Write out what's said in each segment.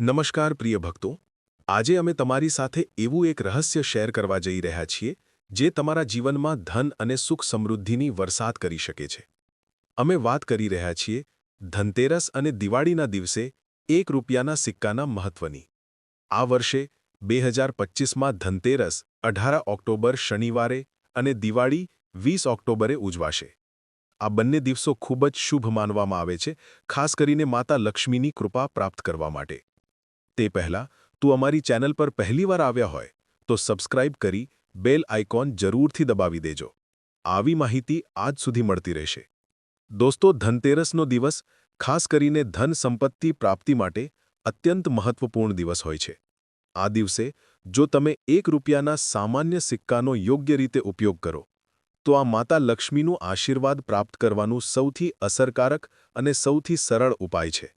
નમસ્કાર પ્રિય ભક્તો. આજે અમે તમારી સાથે એવું એક રહસ્ય શેર કરવા જઈ રહ્યા છીએ, જે તમારા જીવનમાં ધન અને સુખ સમૃદ્ધિની વરસાદ કરી શકે છે. અમે વાત કરી રહ્યા છીએ, ધનતેરસ અને દિવાળીના દિવસે એક રૂપિયાના સિક્કાના મહત્વની. આ વર્ષે, બે હજાર પચ્ચીસમાં ધનતેરસ, અઢાર ઓક્ટોબર શનિવારે અને દિવાળી વીસ ઓક્ટોબરે ઉજવાશે. આ બંને દિવસો ખૂબ જ શુભ માનવામાં આવે છે, ખાસ કરીને માતા લક્ષ્મીની કૃપા પ્રાપ્ત કરવા માટે. તે પહેલાં તું અમારી ચેનલ પર પહેલીવાર આવ્યા હોય તો સબસ્ક્રાઇબ કરી બેલ આઇકોન જરૂરથી દબાવી દેજો. આવી માહિતી આજ સુધી મળતી રહેશે. દોસ્તો, ધનતેરસનો દિવસ ખાસ કરીને ધન સંપત્તિ પ્રાપ્તિ માટે અત્યંત મહત્વપૂર્ણ દિવસ હોય છે. આ દિવસે જો તમે એક રૂપિયાના સામાન્ય સિક્કાનો યોગ્ય રીતે ઉપયોગ કરો, તો આ માતા લક્ષ્મીનું આશીર્વાદ પ્રાપ્ત કરવાનું સૌથી અસરકારક અને સૌથી સરળ ઉપાય છે.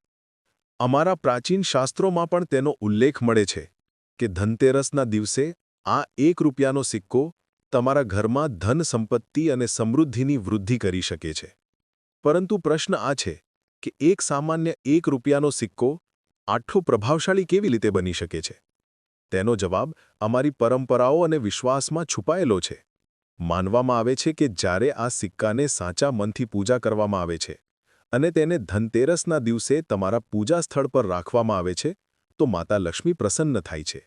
અમારા પ્રાચીન શાસ્ત્રોમાં પણ તેનો ઉલ્લેખ મળે છે કે ધનતેરસના દિવસે આ એક રૂપિયાનો સિક્કો તમારા ઘરમાં ધન સંપત્તિ અને સમૃદ્ધિની વૃદ્ધિ કરી શકે છે. પરંતુ પ્રશ્ન આ છે કે એક સામાન્ય એક રૂપિયાનો સિક્કો આટલો પ્રભાવશાળી કેવી રીતે બની શકે છે? તેનો જવાબ અમારી પરંપરાઓ અને વિશ્વાસમાં છુપાયેલો છે. માનવામાં આવે છે કે જ્યારે આ સિક્કાને સાચા મનથી પૂજા કરવામાં આવે છે અને તેને ધનતેરસના દિવસે તમારા પૂજા સ્થળ પર રાખવામાં આવે છે, તો માતા લક્ષ્મી પ્રસન્ન થાય છે.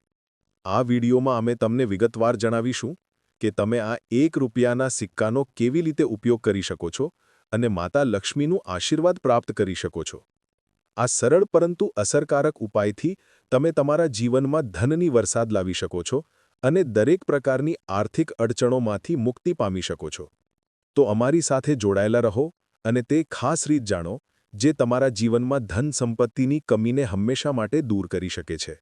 આ વિડીયોમાં અમે તમને વિગતવાર જણાવીશું કે તમે આ એક રૂપિયાના સિક્કાનો કેવી રીતે ઉપયોગ કરી શકો છો અને માતા લક્ષ્મીનું આશીર્વાદ પ્રાપ્ત કરી શકો છો. આ સરળ પરંતુ અસરકારક ઉપાયથી તમે તમારા જીવનમાં ધનની વરસાદ લાવી શકો છો અને દરેક પ્રકારની આર્થિક અડચણોમાંથી મુક્તિ પામી શકો છો. તો અમારી સાથે જોડાયેલા રહો. અને તે ખાસ રીત જાણો, જે તમારા જીવનમાં ધન સંપત્તિની કમીને હંમેશા માટે દૂર કરી શકે છે.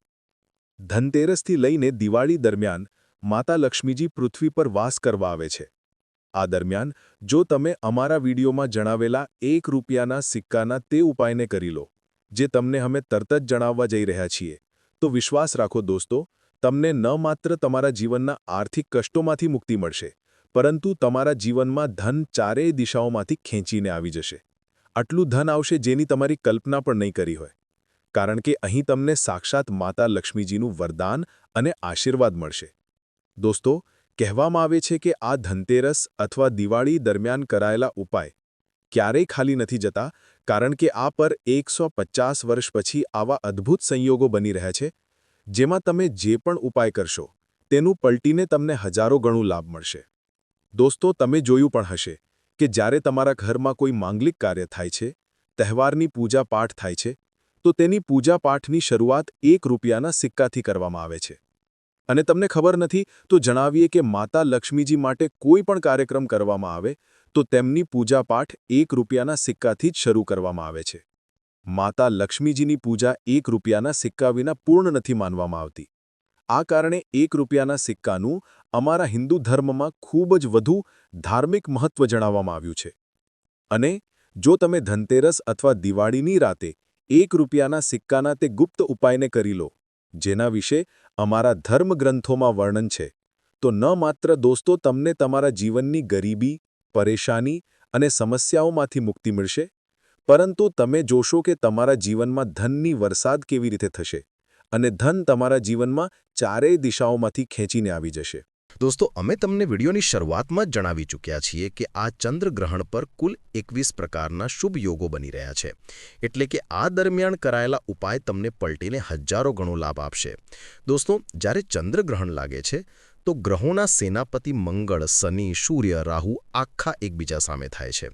ધનતેરસથી લઈને દિવાળી દરમિયાન, માતા લક્ષ્મીજી પૃથ્વી પર વાસ કરવા આવે છે. આ દરમિયાન, જો તમે અમારા વિડીયોમાં જણાવેલા એક રૂપિયાના સિક્કાના તે ઉપાયને કરી લો, જે તમને અમે તરત જ જણાવવા જઈ રહ્યા છીએ, તો વિશ્વાસ રાખો દોસ્તો, તમને ન માત્ર તમારા જીવનના આર્થિક કષ્ટોમાંથી મુક્તિ મળશે પરંતુ તમારા જીવનમાં ધન ચારેય દિશાઓમાંથી ખેંચીને આવી જશે. આટલું ધન આવશે જેની તમારી કલ્પના પણ નહીં કરી હોય. કારણ કે અહીં તમને સાક્ષાત માતા લક્ષ્મીજીનું વરદાન અને આશીર્વાદ મળશે. દોસ્તો, કહેવામાં આવે છે કે આ ધનતેરસ અથવા દિવાળી દરમિયાન કરાયેલા ઉપાય ક્યારેય ખાલી નથી જતા, કારણ કે આ પર એકસો વર્ષ પછી આવા અદ્ભુત સંયોગો બની રહ્યા છે, જેમાં તમે જે પણ ઉપાય કરશો, તેનું પલટીને તમને હજારો ગણું લાભ મળશે. દોસ્તો, તમે જોયું પણ હશે કે જ્યારે તમારા ઘરમાં કોઈ માંગલિક કાર્ય થાય છે, તહેવારની પૂજા પાઠ થાય છે, તો તેની પૂજા પાઠની શરૂઆત એક રૂપિયાના સિક્કાથી કરવામાં આવે છે. અને તમને ખબર નથી, તો જણાવીએ કે માતા લક્ષ્મીજી માટે કોઈ પણ કાર્યક્રમ કરવામાં આવે, તો તેમની પૂજા પાઠ એક રૂપિયાના સિક્કાથી જ શરૂ કરવામાં આવે છે. માતા લક્ષ્મીજીની પૂજા એક રૂપિયાના સિક્કા વિના પૂર્ણ નથી માનવામાં આવતી. આ કારણે એક રૂપિયાના સિક્કાનું અમારા હિન્દુ ધર્મમાં ખૂબ જ વધુ ધાર્મિક મહત્વ જણાવવામાં આવ્યું છે. અને જો તમે ધનતેરસ અથવા દિવાળીની રાતે એક રૂપિયાના સિક્કાના તે ગુપ્ત ઉપાયને કરી લો, જેના વિશે અમારા ધર્મગ્રંથોમાં વર્ણન છે, તો ન માત્ર દોસ્તો તમને તમારા જીવનની ગરીબી, પરેશાની અને સમસ્યાઓમાંથી મુક્તિ મળશે, પરંતુ તમે જોશો કે તમારા જીવનમાં ધનની વરસાદ કેવી રીતે થશે અને ધન તમારા જીવનમાં ચારેય દિશાઓમાંથી ખેંચીને આવી જશે. દોસ્તો, અમે તમને વિડીયોની શરૂઆતમાં જ જણાવી ચૂક્યા છીએ કે આ ચંદ્રગ્રહણ પર કુલ એકવીસ પ્રકારના શુભ યોગો બની રહ્યા છે. એટલે કે આ દરમિયાન કરાયેલા ઉપાય તમને પલટીને હજારો ગણો લાભ આપશે. દોસ્તો, જ્યારે ચંદ્રગ્રહણ લાગે છે, તો ગ્રહોના સેનાપતિ મંગળ, શનિ, સૂર્ય, રાહુ આખા એકબીજા સામે થાય છે.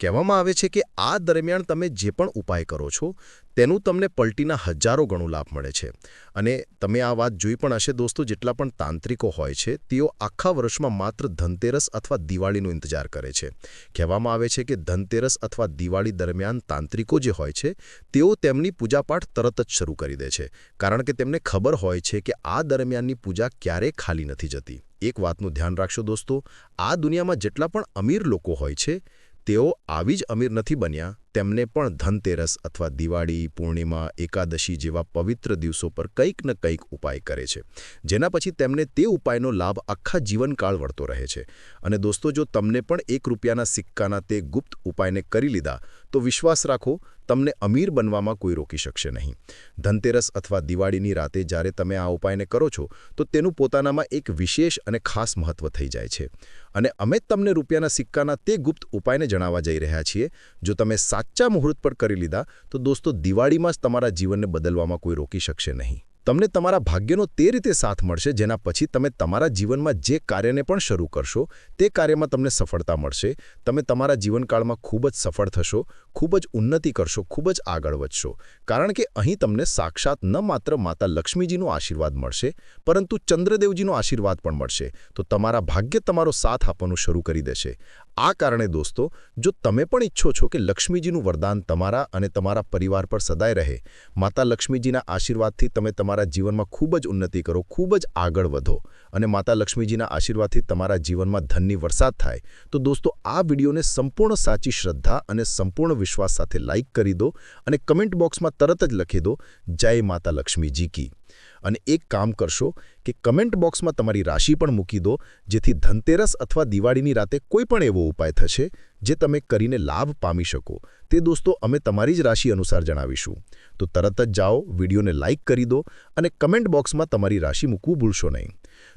કહેવામાં આવે છે કે આ દરમિયાન તમે જે પણ ઉપાય કરો છો, તેનું તમને પલટીના હજારો ગણો લાભ મળે છે. અને તમે આ વાત જોઈ પણ હશે દોસ્તો, જેટલા પણ તાંત્રિકો હોય છે, તેઓ આખા વર્ષમાં માત્ર ધનતેરસ અથવા દિવાળીનો ઇંતજાર કરે છે. કહેવામાં આવે છે કે ધનતેરસ અથવા દિવાળી દરમિયાન તાંત્રિકો જે હોય છે, તેઓ તેમની પૂજાપાઠ તરત જ શરૂ કરી દે છે. કારણ કે તેમને ખબર હોય છે કે આ દરમિયાનની પૂજા ક્યારેય ખાલી નથી જતી. એક વાતનું ધ્યાન રાખશો દોસ્તો, આ દુનિયામાં જેટલા પણ અમીર લોકો હોય છે તેઓ આવી જ અમીર નથી બન્યા. તેમને પણ ધનતેરસ અથવા દિવાળી, પૂર્ણિમા, એકાદશી જેવા પવિત્ર દિવસો પર કંઈક ને કંઈક ઉપાય કરે છે. જેના પછી તેમને તે ઉપાયનો લાભ આખા જીવનકાળ વળતો રહે છે. અને દોસ્તો, જો તમને પણ એક રૂપિયાના સિક્કાના તે ગુપ્ત ઉપાયને કરી લીધા, તો વિશ્વાસ રાખો, તમને અમીર બનવામાં કોઈ રોકી શકશે નહીં. ધનતેરસ અથવા દિવાળીની રાતે જ્યારે તમે આ ઉપાયને કરો છો, તો તેનું પોતાનામાં એક વિશેષ અને ખાસ મહત્વ થઈ જાય છે. અને અમે તમને રૂપિયાના સિક્કાના તે ગુપ્ત ઉપાયને જણાવવા જઈ રહ્યા છીએ. જો તમે સાચા મુહૂર્ત પર કરી લીધા, તો દોસ્તો દિવાળીમાં જ તમારા જીવનને બદલવામાં કોઈ રોકી શકશે નહીં. તમને તમારા ભાગ્યનો તે રીતે સાથ મળશે જેના પછી તમે તમારા જીવનમાં જે કાર્યને પણ શરૂ કરશો, તે કાર્યમાં તમને સફળતા મળશે, તમે તમારા જીવનકાળમાં ખૂબ જ સફળ થશો, ખૂબ જ ઉન્નતિ કરશો, ખૂબ જ આગળ વધશો. કારણ કે અહીં તમને સાક્ષાત ન માત્ર માતા લક્ષ્મીજીનો આશીર્વાદ મળશે, પરંતુ ચંદ્રદેવજીનો આશીર્વાદ પણ મળશે. તો તમારા ભાગ્ય તમારો સાથ આપવાનું શરૂ કરી દેશે. આ કારણે દોસ્તો, જો તમે પણ ઈચ્છો છો કે લક્ષ્મીજીનું વરદાન તમારા અને તમારા પરિવાર પર સદાય રહે, માતા લક્ષ્મીજીના આશીર્વાદથી તમે તમારા જીવનમાં ખૂબ જ ઉન્નતિ કરો, ખૂબ જ આગળ વધો અને માતા લક્ષ્મીજીના આશીર્વાદથી તમારા જીવનમાં ધનની વરસાદ થાય, તો દોસ્તો, આ વિડીયોને સંપૂર્ણ સાચી શ્રદ્ધા અને સંપૂર્ણ વિશ્વાસ સાથે લાઇક કરી દો અને કમેન્ટ બોક્સમાં તરત જ લખી દો, જય માતા લક્ષ્મીજી કી. અને એક કામ કરશો કે કમેન્ટ બોક્સમાં તમારી રાશિ પણ મૂકી દો, જેથી ધનતેરસ અથવા દિવાળીની રાતે કોઈ પણ એવો ઉપાય થશે જે તમે કરીને લાભ પામી શકો. તે દોસ્તો, અમે તમારી જ રાશિ અનુસાર જણાવીશું. તો તરત જ જાઓ, વિડીયોને લાઇક કરી દો અને કમેન્ટ બોક્સમાં તમારી રાશિ મૂકવું ભૂલશો નહીં.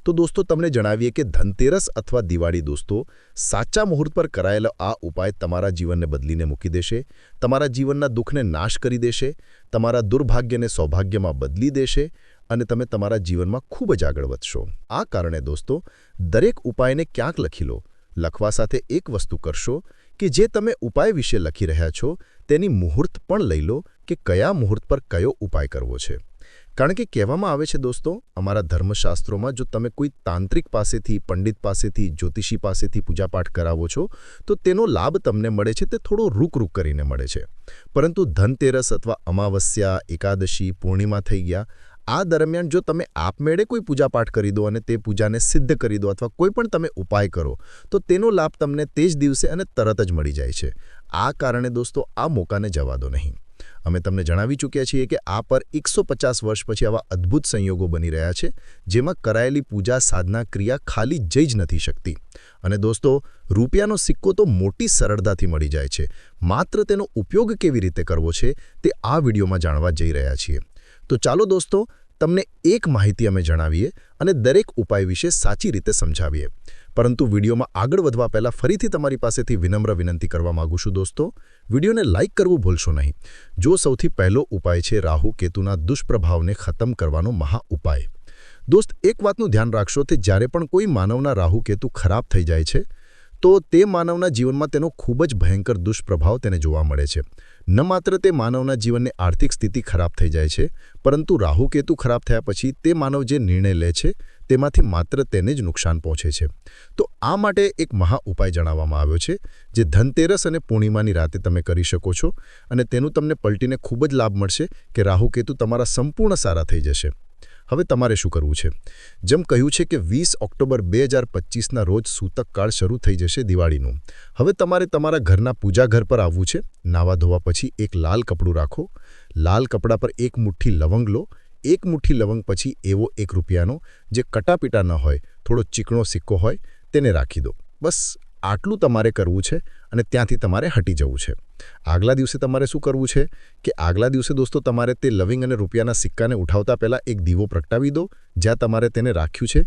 તો દોસ્તો, તમને જણાવીએ કે ધનતેરસ અથવા દિવાળી દોસ્તો, સાચા મુહૂર્ત પર કરાયેલો આ ઉપાય તમારા જીવનને બદલીને મૂકી દેશે, તમારા જીવનના દુઃખને નાશ કરી દેશે, તમારા દુર્ભાગ્યને સૌભાગ્યમાં બદલી દેશે અને તમે તમારા જીવનમાં ખૂબ જ આગળ વધશો. આ કારણે દોસ્તો, દરેક ઉપાયને ક્યાંક લખી લો. લખવા સાથે એક વસ્તુ કરશો કે જે તમે ઉપાય વિશે લખી રહ્યા છો, તેની મુહૂર્ત પણ લઈ લો કે કયા મુહૂર્ત પર કયો ઉપાય કરવો છે. કારણ કે કહેવામાં આવે છે દોસ્તો, અમારા ધર્મશાસ્ત્રોમાં જો તમે કોઈ તાંત્રિક પાસેથી, પંડિત પાસેથી, જ્યોતિષી પાસેથી પૂજાપાઠ કરાવો છો, તો તેનો લાભ તમને મળે છે, તે થોડો રૂક રૂક કરીને મળે છે. પરંતુ ધનતેરસ અથવા અમાવસ્યા, એકાદશી, પૂર્ણિમા થઈ ગયા આ દરમિયાન જો તમે આપમેળે કોઈ પૂજાપાઠ કરી દો અને તે પૂજાને સિદ્ધ કરી દો અથવા કોઈ પણ તમે ઉપાય કરો, તો તેનો લાભ તમને તે જ દિવસે અને તરત જ મળી જાય છે. આ કારણે દોસ્તો, આ મોકાને જવા દો નહીં. અમે તમને જણાવી ચૂક્યા છીએ કે આ પર એકસો વર્ષ પછી આવા અદ્ભુત સંયોગો બની રહ્યા છે, જેમાં કરાયેલી પૂજા સાધના ક્રિયા ખાલી જઈ જ નથી શકતી. અને દોસ્તો, રૂપિયાનો સિક્કો તો મોટી સરળતાથી મળી જાય છે. માત્ર તેનો ઉપયોગ કેવી રીતે કરવો છે, તે આ વિડીયોમાં જાણવા જઈ રહ્યા છીએ. તો ચાલો દોસ્તો તમને એક માહિતી અમે જણાવીએ અને દરેક ઉપાય વિશે સાચી રીતે સમજાવીએ. પરંતુ વિડીયોમાં આગળ વધવા પહેલાં ફરીથી તમારી પાસેથી વિનમ્ર વિનંતી કરવા માગું છું દોસ્તો, વિડીયોને લાઇક કરવું ભૂલશો નહીં. જો સૌથી પહેલો ઉપાય છે રાહુ કેતુના દુષ્પ્રભાવને ખતમ કરવાનો મહા ઉપાય. દોસ્ત, એક વાતનું ધ્યાન રાખશો કે જ્યારે પણ કોઈ માનવના રાહુ કેતુ ખરાબ થઈ જાય છે, તો તે માનવના જીવનમાં તેનો ખૂબ જ ભયંકર દુષ્પ્રભાવ તેને જોવા મળે છે. ન માત્ર તે માનવના જીવનની આર્થિક સ્થિતિ ખરાબ થઈ જાય છે, પરંતુ રાહુકેતુ ખરાબ થયા પછી તે માનવ જે નિર્ણય લે છે, તેમાંથી માત્ર તેને જ નુકસાન પહોંચે છે. તો આ માટે એક મહા ઉપાય જણાવવામાં આવ્યો છે, જે ધનતેરસ અને પૂર્ણિમાની રાતે તમે કરી શકો છો, અને તેનું તમને પલટીને ખૂબ જ લાભ મળશે કે રાહુકેતુ તમારા સંપૂર્ણ સારા થઈ જશે. હવે તમારે શું કરવું છે? જેમ કહ્યું છે કે વીસ ઓક્ટોબર બે હજાર પચીસના રોજ સૂતક કાળ શરૂ થઈ જશે દિવાળીનું. હવે તમારે તમારા ઘરના પૂજા ઘર પર આવવું છે. નાવા ધોવા પછી એક લાલ કપડું રાખો. લાલ કપડા પર એક મુઠ્ઠી લવંગ લો. એક મુઠ્ઠી લવંગ પછી એવો એક રૂપિયાનો, જે કટાપીટા ન હોય, થોડો ચીકણો સિક્કો હોય, તેને રાખી દો. બસ આટલું તમારે કરવું છે અને ત્યાંથી તમારે હટી જવું છે. આગલા દિવસે તમારે શું કરવું છે કે આગલા દિવસે દોસ્તો તમારે તે લવિંગ અને રૂપિયાના સિક્કાને ઉઠાવતા પહેલાં એક દીવો પ્રગટાવી દો, જ્યાં તમારે તેને રાખ્યું છે.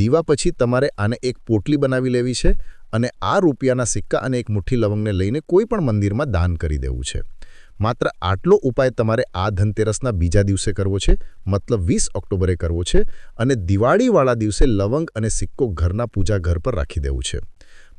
દીવા પછી તમારે આને એક પોટલી બનાવી લેવી છે અને આ રૂપિયાના સિક્કા અને એક મુઠ્ઠી લવંગને લઈને કોઈ પણ મંદિરમાં દાન કરી દેવું છે. માત્ર આટલો ઉપાય તમારે આ ધનતેરસના બીજા દિવસે કરવો છે, મતલબ વીસ ઓક્ટોબરે કરવો છે અને દિવાળીવાળા દિવસે લવંગ અને સિક્કો ઘરના પૂજા ઘર પર રાખી દેવું છે.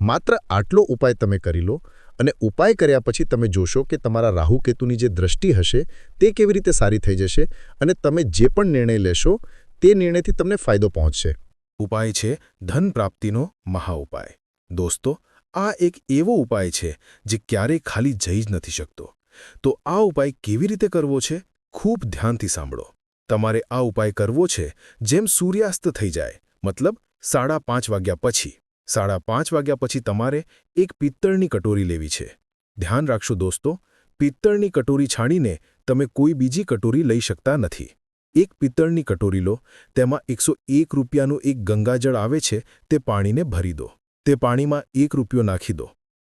માત્ર આટલો ઉપાય તમે કરી લો અને ઉપાય કર્યા પછી તમે જોશો કે તમારા રાહુકેતુની જે દ્રષ્ટિ હશે તે કેવી રીતે સારી થઈ જશે અને તમે જે પણ નિર્ણય લેશો તે નિર્ણયથી તમને ફાયદો પહોંચશે. ઉપાય છે ધન પ્રાપ્તિનો મહા ઉપાય. દોસ્તો, આ એક એવો ઉપાય છે જે ક્યારેય ખાલી જઈ જ નથી શકતો. તો આ ઉપાય કેવી રીતે કરવો છે? ખૂબ ધ્યાનથી સાંભળો. તમારે આ ઉપાય કરવો છે જેમ સૂર્યાસ્ત થઈ જાય, મતલબ સાડા પાંચ વાગ્યા પછી. સાડા પાંચ વાગ્યા પછી તમારે એક પિત્તળની કટોરી લેવી છે. ધ્યાન રાખશો દોસ્તો, પિત્તળની કટોરી છાણીને તમે કોઈ બીજી કટોરી લઈ શકતા નથી. એક પિત્તળની કટોરી લો, તેમાં એકસો એક રૂપિયાનું એક ગંગાજળ આવે છે, તે પાણીને ભરી દો. તે પાણીમાં એક રૂપિયો નાખી દો.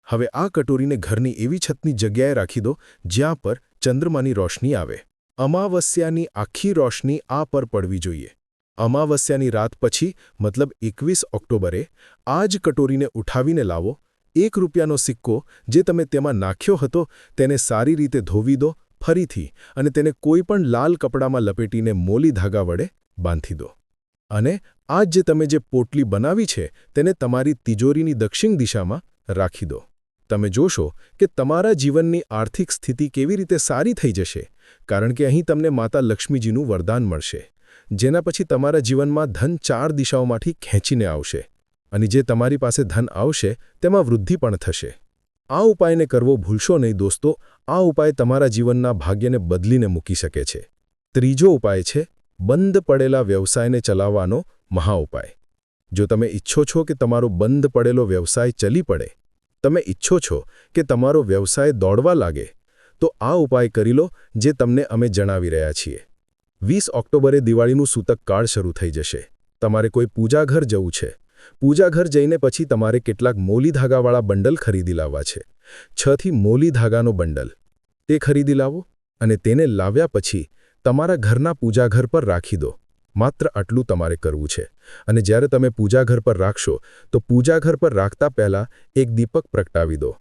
હવે આ કટોરીને ઘરની એવી છતની જગ્યાએ રાખી દો, જ્યાં પર ચંદ્રમાની રોશની આવે. અમાવસ્યાની આખી રોશની આ પર પડવી જોઈએ. અમાવસ્યાની રાત પછી, મતલબ એકવીસ ઓક્ટોબરે, આ જ કટોરીને ઉઠાવીને લાવો, એક રૂપિયાનો સિક્કો જે તમે તેમાં નાખ્યો હતો તેને સારી રીતે ધોવી દો, ફરીથી, અને તેને કોઈ પણ લાલ કપડામાં લપેટીને મોલી ધાગા વડે બાંધી દો. અને આજ જે તમે જે પોટલી બનાવી છે, તેને તમારી તિજોરીની દક્ષિણ દિશામાં રાખી દો. તમે જોશો કે તમારા જીવનની આર્થિક સ્થિતિ કેવી રીતે સારી થઈ જશે, કારણ કે અહીં તમને માતા લક્ષ્મીજીનું વરદાન મળશે. જેના પછી તમારા જીવનમાં ધન ચાર દિશાઓમાંથી ખેંચીને આવશે અને જે તમારી પાસે ધન આવશે, તેમાં વૃદ્ધિ પણ થશે. આ ઉપાયને કરવો ભૂલશો નહીં દોસ્તો. આ ઉપાય તમારા જીવનના ભાગ્યને બદલીને મૂકી શકે છે. ત્રીજો ઉપાય છે, બંધ પડેલા વ્યવસાયને ચલાવવાનો મહાઉપાય જો તમે ઈચ્છો છો કે તમારો બંધ પડેલો વ્યવસાય ચલી પડે, તમે ઈચ્છો છો કે તમારો વ્યવસાય દોડવા લાગે, તો આ ઉપાય કરી લો જે તમને અમે જણાવી રહ્યા છીએ. વીસ ઓક્ટોબરે દિવાળીનું સૂતક કાળ શરૂ થઈ જશે. તમારે કોઈ પૂજાઘર જવું છે. પૂજાઘર જઈને પછી તમારે કેટલાક મોલી ધાગાવાળા બંડલ ખરીદી લાવવા છે. છથી મોલી ધાગાનો બંડલ. તે ખરીદી લાવો અને તેને લાવ્યા પછી તમારા ઘરના પૂજાઘર પર રાખી દો. માત્ર આટલું તમારે કરવું છે. અને જ્યારે તમે પૂજાઘર પર રાખશો, તો પૂજાઘર પર રાખતા પહેલાં એક દીપક પ્રગટાવી દો.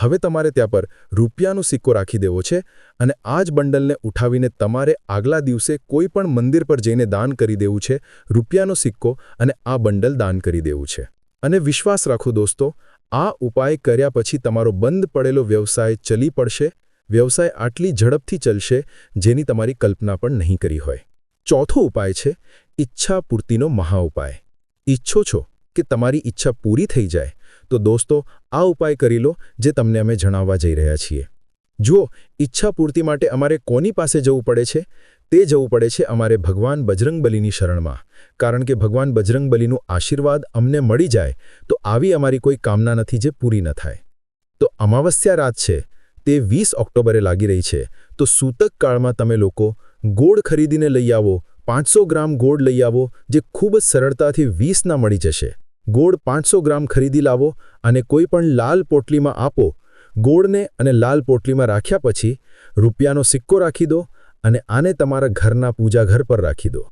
હવે તમારે ત્યાં પર રૂપિયાનો સિક્કો રાખી દેવો છે અને આ જ બંડલને ઉઠાવીને તમારે આગલા દિવસે કોઈ પણ મંદિર પર જઈને દાન કરી દેવું છે, રૂપિયાનો સિક્કો અને આ બંડલ દાન કરી દેવું છે. અને વિશ્વાસ રાખો દોસ્તો, આ ઉપાય કર્યા પછી તમારો બંધ પડેલો વ્યવસાય ચલી પડશે, વ્યવસાય આટલી ઝડપથી ચલશે જેની તમારી કલ્પના પણ નહીં કરી હોય. ચોથો ઉપાય છે, ઈચ્છા પૂર્તિનો મહાઉપાય. ઈચ્છો છો કે તમારી ઈચ્છા પૂરી થઈ જાય તો દોસ્તો, આ ઉપાય કરી લો જે તમને અમે જણાવવા જઈ રહ્યા છીએ. જુઓ, ઈચ્છા પૂર્તિ માટે અમારે કોની પાસે જવું પડે છે? તે જવું પડે છે અમારે ભગવાન બજરંગબલીની શરણમાં. કારણ કે ભગવાન બજરંગબલીનું આશીર્વાદ અમને મળી જાય, તો આવી અમારી કોઈ કામના નથી જે પૂરી ન થાય. તો અમાવસ્યા રાત છે, તે વીસ ઓક્ટોબરે લાગી રહી છે, તો સૂતક કાળમાં તમે લોકો ગોળ ખરીદીને લઈ આવો, પાંચસો ગ્રામ ગોળ લઈ આવો, જે ખૂબ જ સરળતાથી વીસના મળી જશે. ગોળ પાંચસો ગ્રામ ખરીદી લાવો અને કોઈ પણ લાલ પોટલીમાં આપો. ગોળને અને લાલ પોટલીમાં રાખ્યા પછી રૂપિયાનો સિક્કો રાખી દો અને આને તમારા ઘરના પૂજાઘર પર રાખી દો.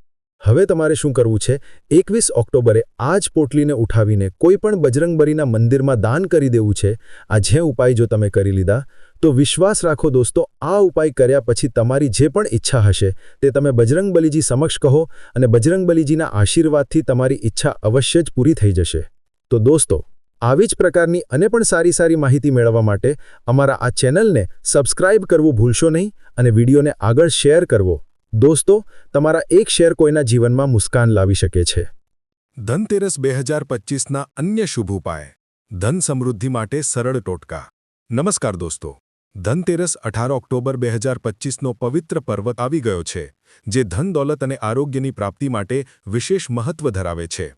હવે તમારે શું કરવું છે? એકવીસ ઓક્ટોબરે આ જ પોટલીને ઉઠાવીને કોઈ પણ બજરંગબલીના મંદિરમાં દાન કરી દેવું છે? આ જે ઉપાય જો તમે કરી લીધા, તો વિશ્વાસ રાખો દોસ્તો, આ ઉપાય કર્યા પછી તમારી જે પણ ઈચ્છા હશે, તે તમે બજરંગબલીજી સમક્ષ કહો અને બજરંગબલીજીના આશીર્વાદથી તમારી ઈચ્છા અવશ્ય જ પૂરી થઈ જશે. તો દોસ્તો, આવી જ પ્રકારની અને પણ સારી સારી માહિતી મેળવવા માટે અમારા આ ચેનલને સબસ્ક્રાઇબ કરવું ભૂલશો નહીં અને વિડીયોને આગળ શેર કરવો. દોસ્તો, તમારા એક શેર કોઈના જીવનમાં મુસ્કાન લાવી શકે છે. ધનતેરસ બે હજાર પચીસના અન્ય શુભ ઉપાય. ધન સમૃદ્ધિ માટે સરળ ટોટકા. નમસ્કાર દોસ્તો. ધનતેરસ અઢાર ઓક્ટોબર બે હજાર પચીસનો પવિત્ર પર્વ આવી ગયો છે, જે ધન દોલત અને આરોગ્યની પ્રાપ્તિ માટે વિશેષ મહત્વ ધરાવે છે.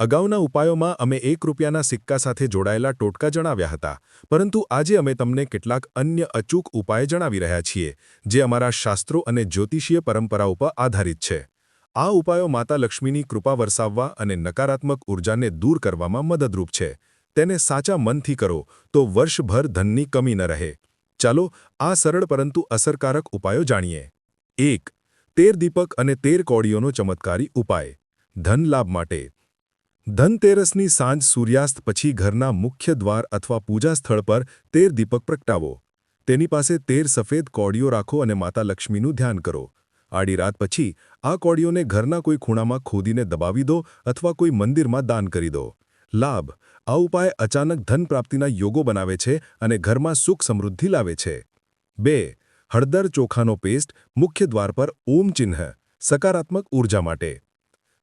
અગાઉના ઉપાયોમાં અમે એક રૂપિયાના સિક્કા સાથે જોડાયેલા ટોટકા જણાવ્યા હતા, પરંતુ આજે અમે તમને કેટલાક અન્ય અચૂક ઉપાય જણાવી રહ્યા છીએ, જે અમારા શાસ્ત્રો અને જ્યોતિષીય પરંપરાઓ પર આધારિત છે. આ ઉપાયો માતા લક્ષ્મીની કૃપા વરસાવવા અને નકારાત્મક ઉર્જાને દૂર કરવામાં મદદરૂપ છે. તેને સાચા મનથી કરો, તો વર્ષભર ધનની કમી ન રહે. ચાલો, આ સરળ પરંતુ અસરકારક ઉપાયો જાણીએ. એક, તેર દીપક અને તેર કોડીઓનો ચમત્કારી ઉપાય. ધન લાભ માટે. ધનતેરસની સાંજ સૂર્યાસ્ત પછી ઘરના મુખ્ય દ્વાર અથવા પૂજા સ્થળ પર તેર દીપક પ્રગટાવો. તેની પાસે તેર સફેદ કોડીઓ રાખો અને માતા લક્ષ્મીનું ધ્યાન કરો. આડી રાત પછી આ કોડીઓને ઘરના કોઈ ખૂણામાં ખોદીને દબાવી દો અથવા કોઈ મંદિરમાં દાન કરી દો. લાભ, આ ઉપાય અચાનક ધન પ્રાપ્તિના યોગો બનાવે છે અને ઘરમાં સુખ સમૃદ્ધિ લાવે છે. બે, હળદર ચોખાનો પેસ્ટ મુખ્ય દ્વાર પર ઓમ ચિહ્ન, સકારાત્મક ઊર્જા માટે.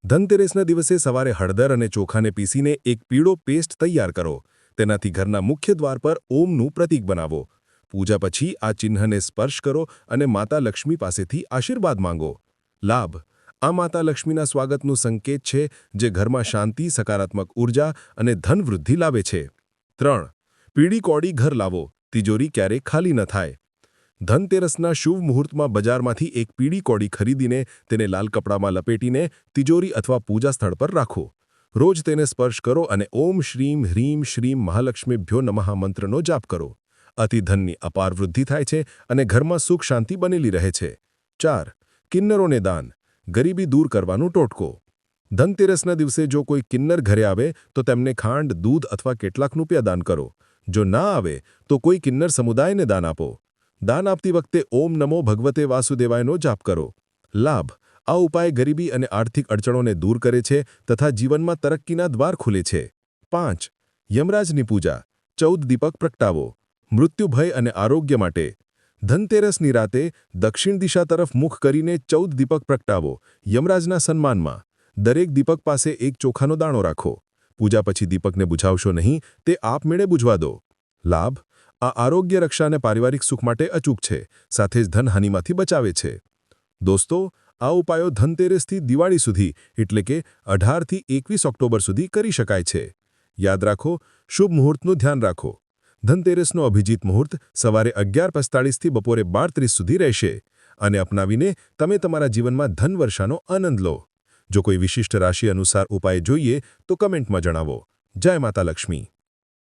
ધનતેરસના દિવસે સવારે હળદર અને ચોખાને પીસીને એક પીળો પેસ્ટ તૈયાર કરો. તેનાથી ઘરના મુખ્ય દ્વાર પર ઓમનું પ્રતીક બનાવો. પૂજા પછી આ ચિહ્નને સ્પર્શ કરો અને માતા લક્ષ્મી પાસેથી આશીર્વાદ માંગો. લાભ. આ માતા લક્ષ્મીના સ્વાગતનું સંકેત છે જે ઘરમાં શાંતિ, સકારાત્મક ઊર્જા અને ધનવૃદ્ધિ લાવે છે. ત્રણ. પીળી કોડી ઘર લાવો. તિજોરી ક્યારેય ખાલી ન થાય. ધનતેરસના શુભ મુહૂર્તમાં બજારમાંથી એક પીળી કોડી ખરીદીને તેને લાલ કપડામાં લપેટીને તિજોરી અથવા પૂજા સ્થળ પર રાખો. રોજ તેને સ્પર્શ કરો અને ઓમ શ્રીમ હ્રીમ શ્રીમ મહાલક્ષ્મીભ્યો નમઃ મંત્રનો જાપ કરો. અતિધનની અપાર વૃદ્ધિ થાય છે અને ઘરમાં સુખ શાંતિ બનેલી રહે છે. ચાર, કિન્નરોને દાન. ગરીબી દૂર કરવાનું ટોટકો. ધનતેરસના દિવસે જો કોઈ કિન્નર ઘરે આવે, તો તેમને ખાંડ, દૂધ અથવા કેટલાક રૂપિયા દાન કરો. જો ના આવે, તો કોઈ કિન્નર સમુદાયને દાન આપો. દાન આપતી વખતે ઓમ નમો ભગવતે વાસુદેવાયનો જાપ કરો. લાભ. આ ઉપાય ગરીબી અને આર્થિક અડચણોને દૂર કરે છે તથા જીવનમાં તરક્કીના દ્વાર ખુલે છે. પાંચ. યમરાજની પૂજા. ચૌદ દીપક પ્રગટાવો. મૃત્યુભય અને આરોગ્ય માટે. ધનતેરસની રાતે દક્ષિણ દિશા તરફ મુખ કરીને ચૌદ દીપક પ્રગટાવો. યમરાજના સન્માનમાં. દરેક દીપક પાસે એક ચોખાનો દાણો રાખો. પૂજા પછી દીપકને બુઝાવશો નહીં, તે આપમેળે બુઝવા દો. લાભ. આ આરોગ્ય રક્ષા અને પારિવારિક સુખ માટે અચૂક છે, સાથે જ ધનહાનિમાંથી બચાવે છે. દોસ્તો, આ ઉપાયો ધનતેરસથી દિવાળી સુધી, એટલે કે અઢારથી એકવીસ ઓક્ટોબર સુધી કરી શકાય છે. યાદ રાખો, શુભ મુહૂર્તનું ધ્યાન રાખો. ધનતેરસનો અભિજીત મુહૂર્ત સવારે અગિયાર પિસ્તાળીસથી બપોરે બાર ત્રીસ સુધી રહેશે અને અપનાવીને તમે તમારા જીવનમાં ધનવર્ષાનો આનંદ લો. જો કોઈ વિશિષ્ટ રાશિ અનુસાર ઉપાય જોઈએ, તો કમેન્ટમાં જણાવો. જય માતા લક્ષ્મી.